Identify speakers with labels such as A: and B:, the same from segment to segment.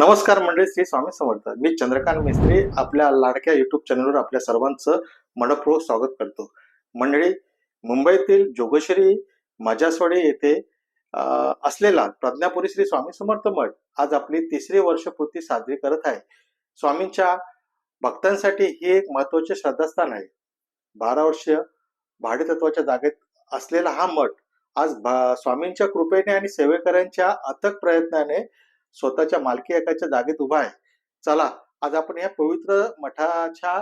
A: नमस्कार मंडळी श्री स्वामी समर्थ. मी चंद्रकांत मिस्त्री आपल्या लाडक्या युट्यूब चॅनलवर आपल्या सर्वांचं मनपूर्वक स्वागत करतो. मंडळी मुंबईतील जोगेश्वरी माझ्यासवाडी येथे असलेला प्रज्ञापुरी श्री स्वामी समर्थ मठ आज आपली तिसरी वर्षपूर्ती साजरी करत आहे. स्वामींच्या भक्तांसाठी हे एक महत्त्वाचे श्रद्धास्थान आहे. बारा वर्ष भाडेतत्वाच्या जागेत असलेला हा मठ आज स्वामींच्या कृपेने आणि सेवेकऱ्यांच्या अथक प्रयत्नाने स्वतःच्या मालकी हक्काच्या जागेत उभा आहे. चला आज आपण या पवित्र मठाच्या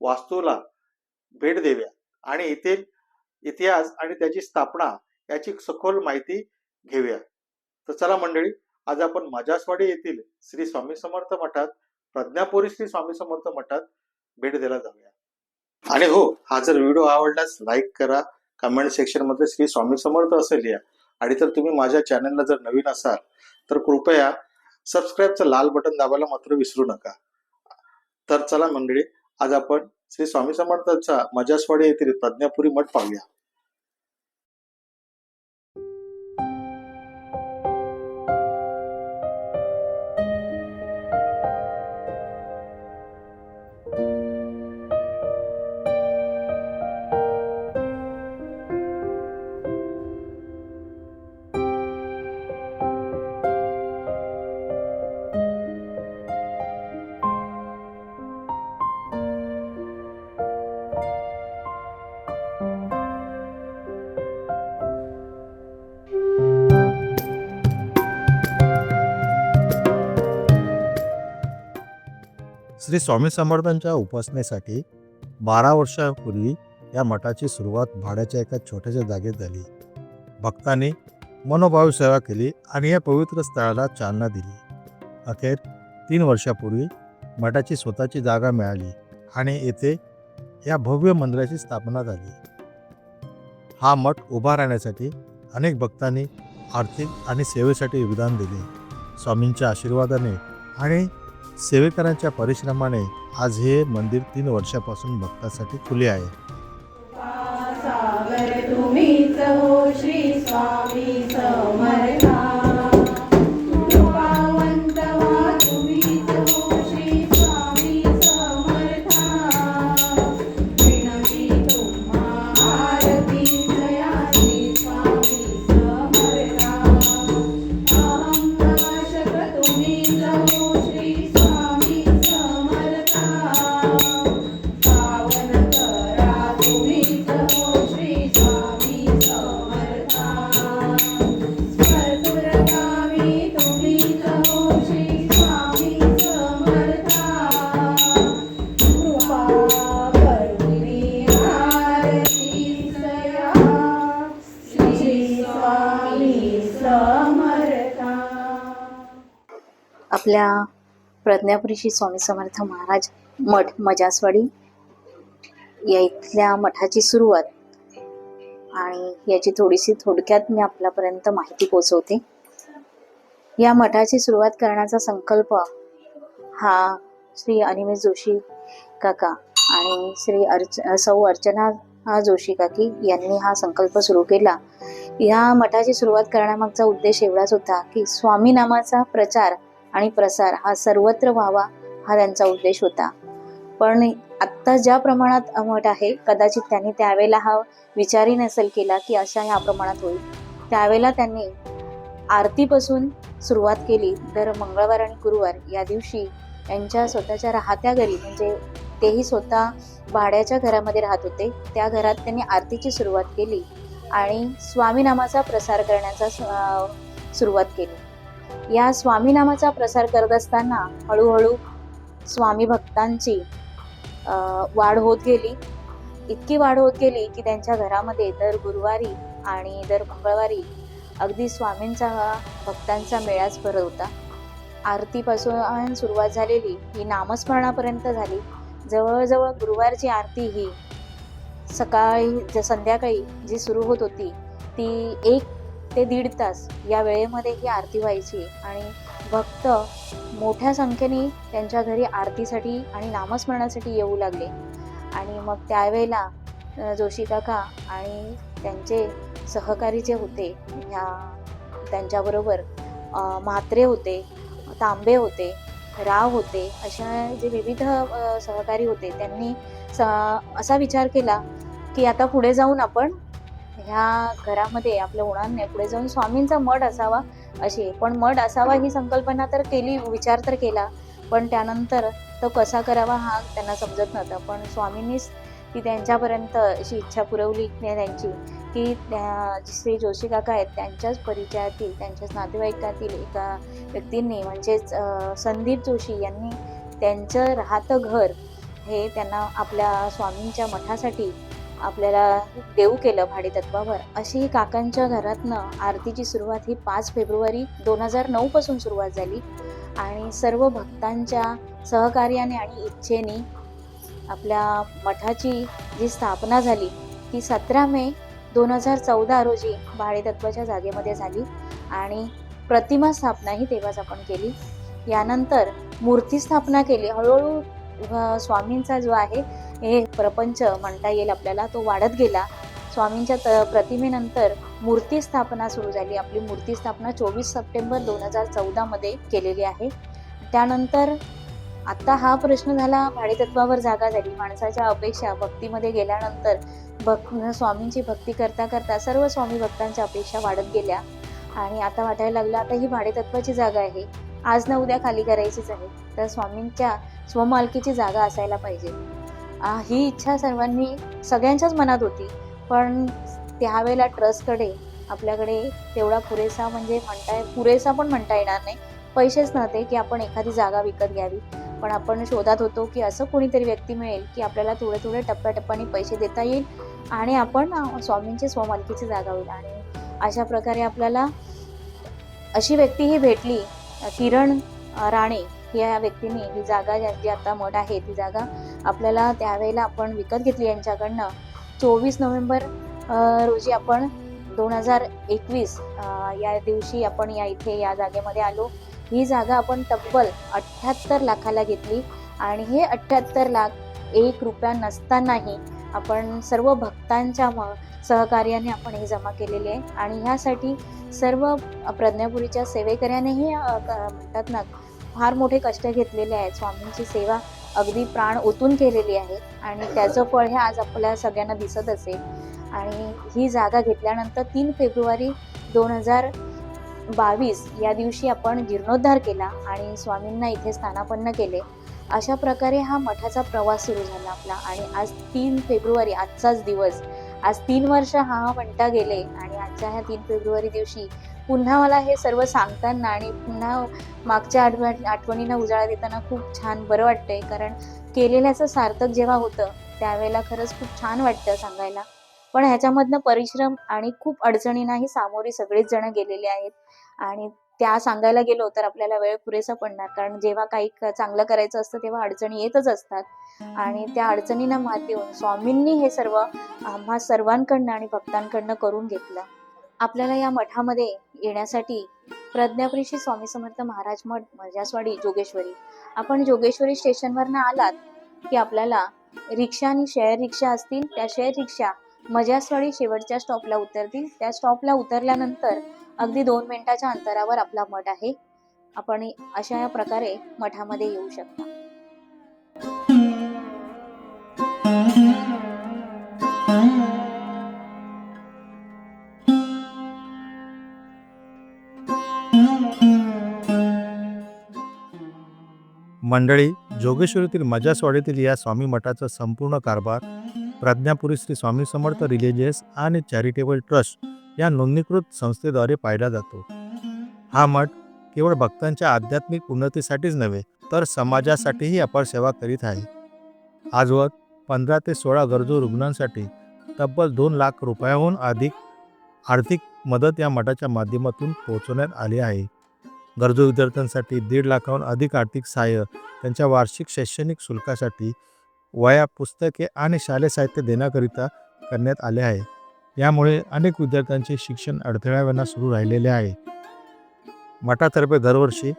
A: वास्तूला भेट देऊया. आणि येथील इतिहास आणि त्याची स्थापना याची सखोल माहिती घेऊया. तर चला मंडळी आज आपण मजासवाडी येथील श्री स्वामी समर्थ मठात प्रज्ञापुरी श्री स्वामी समर्थ मठात भेट द्यायला जाऊया. आणि हो हा जर व्हिडिओ आवडल्यास लाईक करा. कमेंट सेक्शनमध्ये श्री स्वामी समर्थ असे लिहा आणि तर तुम्ही माझ्या चॅनलला जर नवीन असाल तर कृपया सबस्क्राईबचं लाल बटन दाबायला मात्र विसरू नका. तर चला मंडळी आज आपण श्री स्वामी समर्थांचा मजासवाडी येथील प्रज्ञापुरी मठ पाहूया.
B: श्री स्वामी समर्थांच्या उपासनेसाठी बारा वर्षापूर्वी या मठाची सुरुवात भाड्याच्या एका छोट्याशा जागेत झाली. भक्तांनी मनोभावी सेवा केली आणि या पवित्र स्थळाला चालना दिली. अखेर तीन वर्षापूर्वी मठाची स्वतःची जागा मिळाली आणि येथे या भव्य मंदिराची स्थापना झाली. हा मठ उभा राहण्यासाठी अनेक भक्तांनी आर्थिक आणि सेवेसाठी योगदान दिले. स्वामींच्या आशीर्वादाने आणि सेवेकरांच्या परिश्रमाने आज हे मंदिर तीन वर्षापासून भक्तासाठी खुले आहे.
C: आपल्या प्रज्ञापुरीशी स्वामी समर्थ महाराज मठ मजासवाडी या इथल्या मठाची सुरुवात. आणि याची थोडीशी थोडक्यात मी आपल्यापर्यंत माहिती पोचवते या मठाची सुरुवात करण्याचा संकल्प हा श्री अनिमेश जोशी काका आणि श्री अर्च सौ अर्चना जोशी काकी यांनी हा संकल्प सुरू केला. या मठाची सुरुवात करण्यामागचा उद्देश एवढाच होता की स्वामी नामाचा प्रचार आणि प्रसार हा सर्वत्र व्हावा हा त्यांचा उद्देश होता. पण आत्ता ज्या प्रमाणात मठ आहे कदाचित त्यांनी त्यावेळेला हा विचारही नसेल केला की अशा ह्या प्रमाणात होईल. त्यावेळेला त्यांनी आरतीपासून सुरुवात केली तर मंगळवार आणि गुरुवार या दिवशी त्यांच्या स्वतःच्या राहत्या घरी म्हणजे तेही स्वतः भाड्याच्या घरामध्ये राहत होते त्या घरात त्यांनी आरतीची सुरुवात केली आणि स्वामी नामाचा प्रसार करण्याचा सु- सुरुवात केली. या स्वामीनामाचा प्रसार करत असताना हळूहळू स्वामी भक्तांची वाढ होत गेली. इतकी वाढ होत गेली की त्यांच्या घरामध्ये दर गुरुवारी आणि दर मंगळवारी अगदी स्वामींचा हा भक्तांचा मेळाच भरत होता. आरतीपासून सुरुवात झालेली ही नामस्मरणापर्यंत झाली. जवळजवळ गुरुवारची आरती ही सकाळी ज- संध्याकाळी जी सुरू होत होती ती एक ते दीड तास या वेळेमध्ये ही आरती व्हायची आणि भक्त मोठ्या संख्येने त्यांच्या घरी आरतीसाठी आणि नामस्मरणासाठी येऊ लागले. आणि मग त्यावेळेला जोशी काका आणि त्यांचे सहकारी जे होते ह्या त्यांच्याबरोबर म्हात्रे होते तांबे होते राव होते अशा जे विविध सहकारी होते त्यांनी स- असा विचार केला की आता पुढे जाऊन आपण ह्या घरामध्ये आपलं होणार नाही. पुढे जाऊन स्वामींचा मठ असावा अशी. पण मठ असावा ही संकल्पना तर केली विचार तर केला. पण त्यानंतर तो कसा करावा हा त्यांना समजत नव्हता. पण स्वामींनीच ती त्यांच्यापर्यंत अशी इच्छा पुरवली त्यांची. की त्या श्री जोशी काका आहेत त्यांच्याच परिचयातील त्यांच्याच नातेवाईकातील एका व्यक्तींनी म्हणजेच संदीप जोशी यांनी त्यांचं राहतं घर हे त्यांना आपल्या स्वामींच्या मठासाठी आपल्याला देऊ केलं भाडेतत्वावर. अशी काकांच्या घरातनं आरतीची सुरुवात ही पाच फेब्रुवारी दोन हजार नऊ पासून सुरुवात झाली. आणि सर्व भक्तांच्या सहकार्याने आणि इच्छेने आपल्या मठाची जी स्थापना झाली ती सतरा मे दोन हजार चौदा रोजी भाडेतत्वाच्या जागेमध्ये झाली. आणि प्रतिमा स्थापना ही तेव्हाच आपण केली. यानंतर मूर्ती स्थापना केली. हळूहळू स्वामींचा जो आहे हे प्रपंच म्हणता येईल आपल्याला तो वाढत गेला. स्वामींच्या त प्रतिमेनंतर मूर्ती स्थापना सुरू झाली. आपली मूर्ती स्थापना चोवीस सप्टेंबर दोन हजार चौदामध्ये केलेली आहे. त्यानंतर आत्ता हा प्रश्न झाला भाडेतत्वावर जागा झाली. माणसाच्या अपेक्षा भक्तीमध्ये गेल्यानंतर भक् स्वामींची भक्ती करता करता सर्व स्वामी भक्तांच्या अपेक्षा वाढत गेल्या. आणि आता वाटायला लागलं आता ही भाडेतत्वाची जागा आहे. आज ना उद्या खाली करायचीच आहे. तर स्वामींच्या स्वमालकीची जागा असायला पाहिजे. ही इच्छा सर्वांनी सगळ्यांच्याच मनात होती. पण त्यावेळेला ट्रस्टकडे आपल्याकडे तेवढा पुरेसा म्हणजे म्हणता पुरेसा पण म्हणता येणार नाही. पैसेच नव्हते की आपण एखादी जागा विकत घ्यावी. पण आपण शोधात होतो की असं कोणीतरी व्यक्ती मिळेल की आपल्याला थोडे थोडे टप्प्याटप्प्याने पैसे देता येईल आणि आपण स्वामींची स्वमालकीची जागा होईल. आणि अशा प्रकारे आपल्याला अशी व्यक्ती ही भेटली किरण राणे या व्यक्तीने ही जागा ज्यांची जी आता मठ आहे ती जागा आपल्याला त्यावेळेला आपण विकत घेतली यांच्याकडनं. चोवीस नोव्हेंबर रोजी आपण दोन हजार एकवीस या दिवशी आपण या इथे या जागेमध्ये आलो. ही जागा आपण तब्बल अठ्ठ्याहत्तर लाखाला घेतली आणि हे अठ्ठ्याहत्तर लाख एक रुपया नसतानाही आपण सर्व भक्तांच्या म सहकार्याने आपण हे जमा केलेले आहे. आणि ह्यासाठी सर्व प्रज्ञापुरीच्या सेवेकऱ्यानेही म्हणतात ना फार मोठे कष्ट घेतलेले आहेत. स्वामींची सेवा अगदी प्राण ओतून केलेली आहे आणि त्याचं फळ हे आज आपल्या सगळ्यांना दिसत असेल. आणि ही जागा घेतल्यानंतर तीन फेब्रुवारी दोन हजार बावीस या दिवशी आपण जीर्णोद्धार केला आणि स्वामींना इथे स्थानापन्न केले. अशा प्रकारे हा मठाचा प्रवास सुरू झाला आपला आणि आज तीन फेब्रुवारी आजचाच दिवस आज तीन वर्ष हा म्हणता गेले आणि आजच्या ह्या तीन फेब्रुवारी दिवशी पुन्हा मला हे सर्व सांगताना आणि पुन्हा मागच्या आठवण आठवणींना उजाळा देताना खूप छान बरं वाटतंय. कारण केलेल्याचं सार्थक जेव्हा होतं त्यावेळेला खरंच खूप छान वाटतं सांगायला. पण ह्याच्यामधनं परिश्रम आणि खूप अडचणींनाही सामोरी सगळेच जण गेलेले आहेत. आणि त्या सांगायला गेलो तर आपल्याला वेळ पुरेसा पडणार. कारण जेव्हा काही चांगलं करायचं असतं तेव्हा अडचणी येतच असतात. आणि त्या अडचणींना मात देऊन स्वामींनी हे सर्व आम्हा सर्वांकडनं आणि भक्तांकडनं करून घेतलं. आपल्याला या मठामध्ये येण्यासाठी प्रज्ञाप्रीशी स्वामी समर्थ महाराज मठ मजासवाडी जोगेश्वरी. आपण जोगेश्वरी स्टेशनवरनं आलात की आपल्याला रिक्षा आणि शेअर रिक्षा असतील. त्या शेअर रिक्षा मजासवाडी शेवटच्या स्टॉपला उतरतील. त्या स्टॉपला उतरल्यानंतर अगदी दोन मिनिटाच्या अंतरावर आपला मठ आहे. आपण अशा प्रकारे मठामध्ये येऊ शकता.
A: मंडळी जोगेश्वरीतील मजासवाडीतील या स्वामी मठाचा संपूर्ण कारभार प्रज्ञापुरी श्री स्वामी समर्थ रिलिजियस आणि चॅरिटेबल ट्रस्ट या नोंदणीकृत संस्थेद्वारे पाहिला जातो. हा मठ केवळ भक्तांच्या आध्यात्मिक उन्नतीसाठीच नव्हे तर समाजासाठीही अपार सेवा करीत आहे. आजवर पंधरा ते सोळा गरजू रुग्णांसाठी तब्बल दोन लाख रुपयाहून अधिक आर्थिक मदत या मठाच्या माध्यमातून पोहोचवण्यात आली आहे. गरजू विद्यार्थ्यांसाठी दीड लाखाहून अधिक आर्थिक सहाय्य त्यांच्या वार्षिक शैक्षणिक शुल्कासाठी वया पुस्तके आणि शालेय साहित्य देण्याकरिता करण्यात आले आहे. यामुळे अनेक विद्यार्थ्यांचे शिक्षण अडथळ्याव्यांना सुरू राहिलेले आहे. मठातर्फे दरवर्षी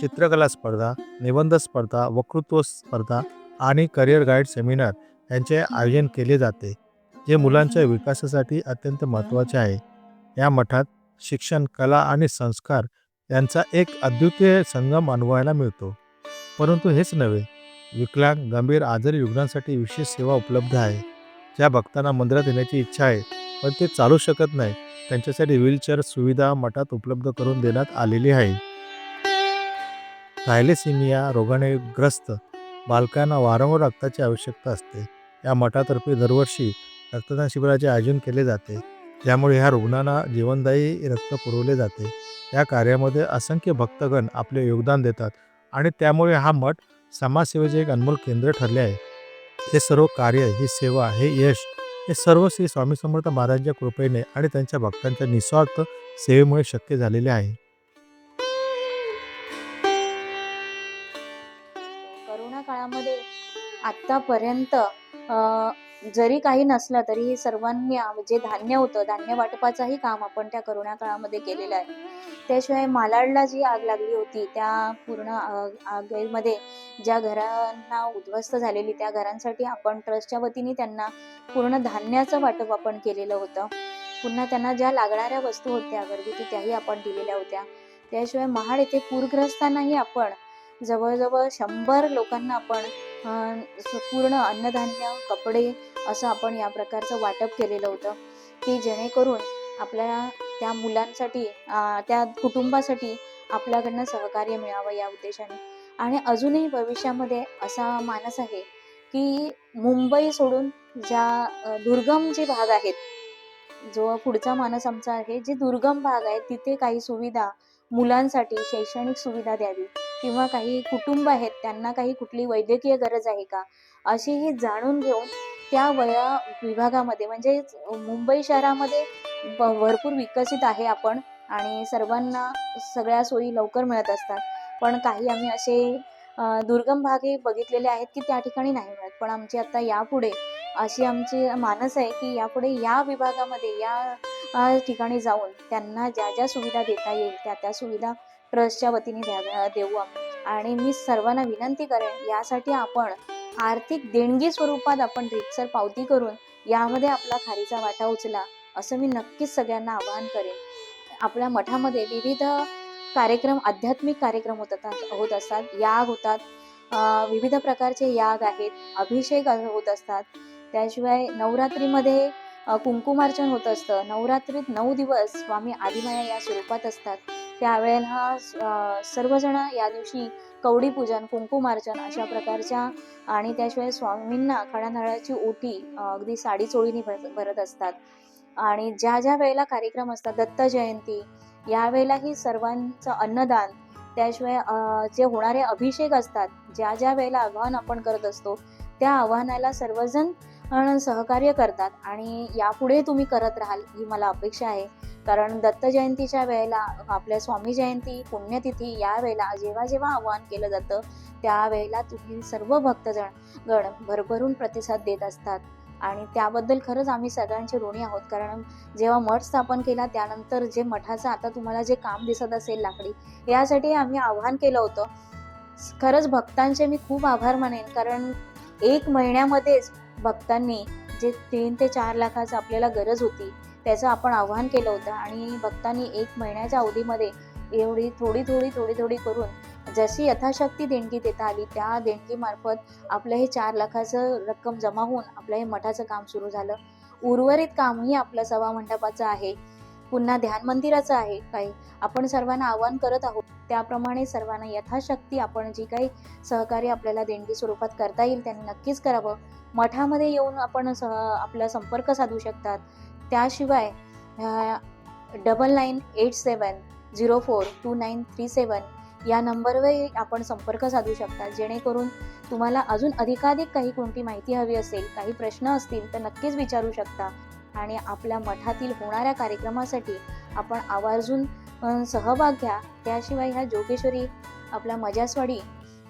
A: चित्रकला स्पर्धा निबंध स्पर्धा वक्तृत्व स्पर्धा आणि करिअर गाईड सेमिनार यांचे आयोजन केले जाते जे मुलांच्या विकासासाठी अत्यंत महत्त्वाचे आहे. या मठात शिक्षण कला आणि संस्कार यांचा एक अद्वितीय संगम अनुभवायला मिळतो. परंतु हेच नव्हे विकलांग गंभीर आजारी रुग्णांसाठी विशेष सेवा उपलब्ध आहे. ज्या भक्तांना मंदिरात येण्याची इच्छा आहे पण ते चालू शकत नाही त्यांच्यासाठी व्हीलचेअर सुविधा मठात उपलब्ध करून देण्यात आलेली आहे. थायलेसिमिया रोगाने ग्रस्त बालकांना वारंवार रक्ताची आवश्यकता असते. या मठातर्फे दरवर्षी रक्तदान शिबिराचे आयोजन केले जाते ज्यामुळे ह्या रुग्णांना जीवनदायी रक्त पुरवले जाते. या कार्यामध्ये असंख्य भक्तगण आपले योगदान देतात आणि त्यामुळे हा मठ समाजसेवेचे एक अनमोल केंद्र ठरले आहे. हे सर्व कार्य ही सेवा हे यश हे सर्व श्री स्वामी समर्थ महाराजांच्या कृपेने आणि त्यांच्या भक्तांच्या निस्वार्थ सेवेमुळे शक्य झालेले आहे.
C: करोना काळामध्ये आत्तापर्यंत जरी काही नसलं तरी सर्वांनी जे धान्य होतं धान्य वाटपाचंही काम आपण त्या करोना काळामध्ये केलेलं आहे. त्याशिवाय मालाडला जी आग लागली होती त्या पूर्ण आग- आगीमध्ये ज्या घरांना उद्ध्वस्त झालेली त्या घरांसाठी आपण ट्रस्टच्या वतीने त्यांना पूर्ण धान्याचं वाटप आपण केलेलं होतं. पुन्हा त्यांना ज्या लागणाऱ्या वस्तू होत्या घरगुती त्याही आपण दिलेल्या होत्या. त्याशिवाय महाड येथे पूरग्रस्तांनाही आपण जवळजवळ शंभर लोकांना आपण पूर्ण अन्नधान्य कपडे असं आपण या प्रकारचं वाटप केलेलं होतं. की जेणेकरून आपल्या त्या मुलांसाठी त्या कुटुंबासाठी आपल्याकडनं सहकार्य मिळावं या उद्देशाने. आणि अजूनही भविष्यामध्ये असा मानस आहे की मुंबई सोडून ज्या दुर्गम जे भाग आहेत जो पुढचा मानस आमचा आहे जे दुर्गम भाग आहे तिथे काही सुविधा मुलांसाठी शैक्षणिक सुविधा द्यावी किंवा काही कुटुंब आहेत त्यांना काही कुठली वैद्यकीय गरज आहे का अशी ही जाणून घेऊन त्या वया विभागामध्ये म्हणजे मुंबई शहरामध्ये भरपूर विकसित आहे आपण आणि सर्वांना सगळ्या सोयी लवकर मिळत असतात. पण काही आम्ही असे दुर्गम भागही बघितलेले आहेत की त्या ठिकाणी नाही मिळत. पण आमची आता यापुढे अशी आमची मानस आहे की यापुढे या विभागामध्ये या ठिकाणी जाऊन त्यांना ज्या ज्या सुविधा देता येईल त्या त्या सुविधा ट्रस्टच्या वतीने द्याव्या देऊ आम्ही. आणि मी सर्वांना विनंती करेन यासाठी आपण आर्थिक देणगी स्वरूपात आपण रितसर पावती करून यामध्ये आपला खारीचा वाटा उचला असं मी नक्कीच सगळ्यांना आवाहन करेन. आपल्या मठामध्ये विविध कार्यक्रम आध्यात्मिक कार्यक्रम होत असतात होत असतात. याग होतात. विविध प्रकारचे याग आहेत. अभिषेक होत असतात. त्याशिवाय नवरात्रीमध्ये कुंकुमार्चन होत असतं. नवरात्रीत नऊ दिवस स्वामी आदिमाया या स्वरूपात असतात. त्यावेळेला सर्वजण या दिवशी कवडी पूजन कुंकुमार्चन अशा प्रकारच्या आणि त्याशिवाय स्वामींना खडानारळाची ओटी अगदी साडी चोळीने भरत असतात. आणि ज्या ज्या वेळेला कार्यक्रम असतात दत्त जयंती यावेळेलाही सर्वांचं अन्नदान त्याशिवाय जे होणारे अभिषेक असतात ज्या ज्या वेळेला आव्हान आपण करत असतो त्या आव्हानाला सर्वजण सहकार्य करतात. आणि यापुढे तुम्ही करत राहाल ही मला अपेक्षा आहे. कारण दत्त जयंतीच्या वेळेला आपल्या स्वामी जयंती पुण्यतिथी या वेळेला जेव्हा जेव्हा आवाहन केलं जातं त्यावेळेला तुम्ही सर्व भक्तजण गण भरभरून प्रतिसाद देत असतात. आणि त्याबद्दल खरंच आम्ही सगळ्यांचे ऋणी आहोत. कारण जेव्हा मठ स्थापन केला त्यानंतर जे मठाचं आता तुम्हाला जे काम दिसत असेल लाकडी यासाठी आम्ही आव्हान केलं होतं. खरंच भक्तांचे मी खूप आभार मानेन. कारण एक महिन्यामध्येच भक्तांनी जे तीन ते चार लाखाचं आपल्याला गरज होती त्याचं आपण आव्हान केलं होतं. आणि भक्तांनी एक महिन्याच्या अवधीमध्ये एवढी थोडी थोडी थोडी थोडी करून जशी यथाशक्ती देणगी देता आली त्या देणगीमार्फत आपलं हे चार लाखाचं रक्कम जमा होऊन आपलं हे मठाचं काम सुरू झालं. उर्वरित कामही आपलं सभा मंडपाचं आहे. पुन्हा ध्यान मंदिराचं आहे काही. आपण सर्वांना आवाहन करत आहोत. त्याप्रमाणे सर्वांना यथाशक्ती आपण जी काही सहकार्य आपल्याला देणगी स्वरूपात करता येईल त्यांनी नक्कीच करावं. मठामध्ये येऊन आपण सह आपला संपर्क साधू शकतात. त्याशिवाय double nine eight seven zero four two nine three seven या नंबरवरही आपण संपर्क साधू शकता. जेणेकरून तुम्हाला अजून अधिकाधिक काही कोणती माहिती हवी असेल काही प्रश्न असतील तर नक्कीच विचारू शकता. आणि आपल्या मठातील होणाऱ्या कार्यक्रमासाठी आपण आवर्जून सहभाग घ्या. त्याशिवाय ह्या जोगेश्वरी आपला मजासवाडी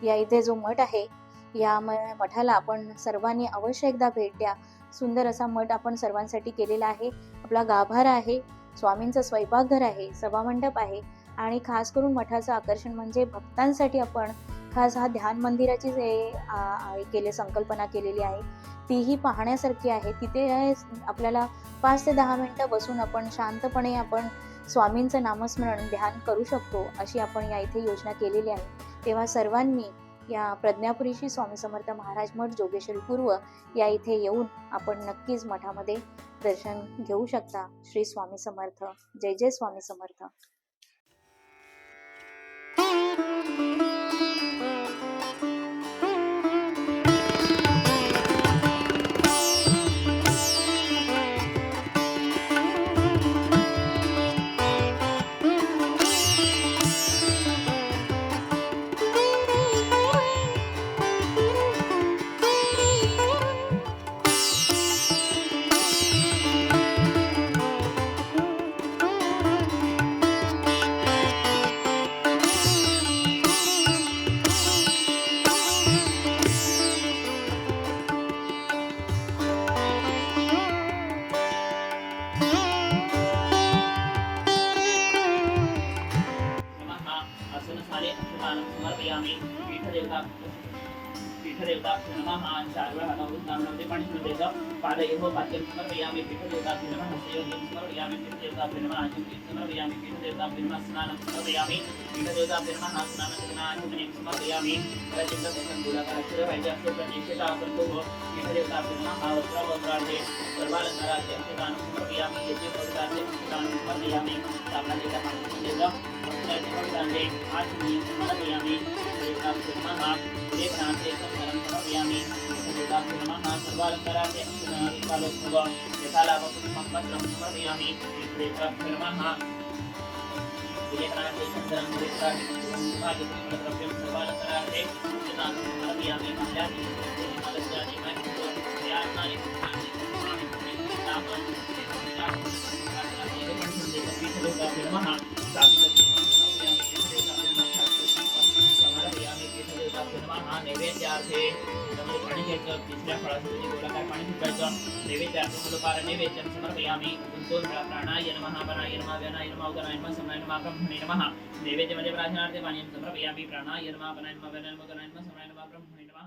C: या इथे जो मठ आहे या म मठाला आपण सर्वांनी अवश्य एकदा भेट द्या. सुंदर असा मठ आपण सर्वांसाठी केलेला आहे. आपला गाभार आहे स्वामींचं स्वयंपाकघर आहे सभामंडप आहे आणि खास करून मठाचं आकर्षण म्हणजे भक्तांसाठी आपण खास हा ध्यान मंदिराची जे केले संकल्पना केलेली आहे. तीही पाहण्यासारखी आहे. तिथे आपल्याला पाच ते दहा मिनटं बसून आपण शांतपणे आपण स्वामींचं नामस्मरण ध्यान करू शकतो अशी आपण या इथे योजना केलेली आहे. तेव्हा सर्वांनी या प्रज्ञापुरीशी स्वामी समर्थ महाराज मठ जोगेश्वरी पूर्व या इथे येऊन आपण नक्कीच मठामध्ये दर्शन घेऊ शकता. श्री स्वामी समर्थ. जय जय स्वामी समर्थ.
B: पीठदेवताभ्यो स्नानं समर्पयामि पीठदेवताभ्यो नमः स्नानजनाचमनीं समर्पयामि रचितदेशं दूरकाक्षरवैजास्यप्रतिष्ठिता सन्तुः पीठदेवताभ्यो नमः वस्त्रवस्त्रार्थे सर्वालङ्कारार्थे अक्षतानं समर्पयामि यज्ञ पवित्रार्थे अक्षतानं समर्पयामि स्थापनादेवता पाणिष्णुदेव भक्तांचे आचमनीं समर्पयामि देवताभ्यो नमः लेखनार्थे संस्कारं समर्पयामि देवताभ्यो नमः सर्वालङ्कारार्थे अक्षतानं यथालाभं पत्रं समर्पयामि देवताभ्यो समर्पयामि महेन्द्रयात्मानि नैवेद्यार्थे पाणी घ्यायचं तिसऱ्या फळाचं गोलाकार पाणी सुटायचं नैवेद्यार्थ फुलकार नैवेद्यं समर्पयामि। प्राणाय नमः प्राणाय नमः व्यानाय नमः उदराय नमः समनाय नमः ब्रह्मणे नमः। नैवेद्यमध्ये प्राचनार्थे पाणी समर्पयामि। प्राणाय नमः प्राणाय नमः व्यानाय नमः उदराय नमः समनाय नमः ब्रह्मणे नमः।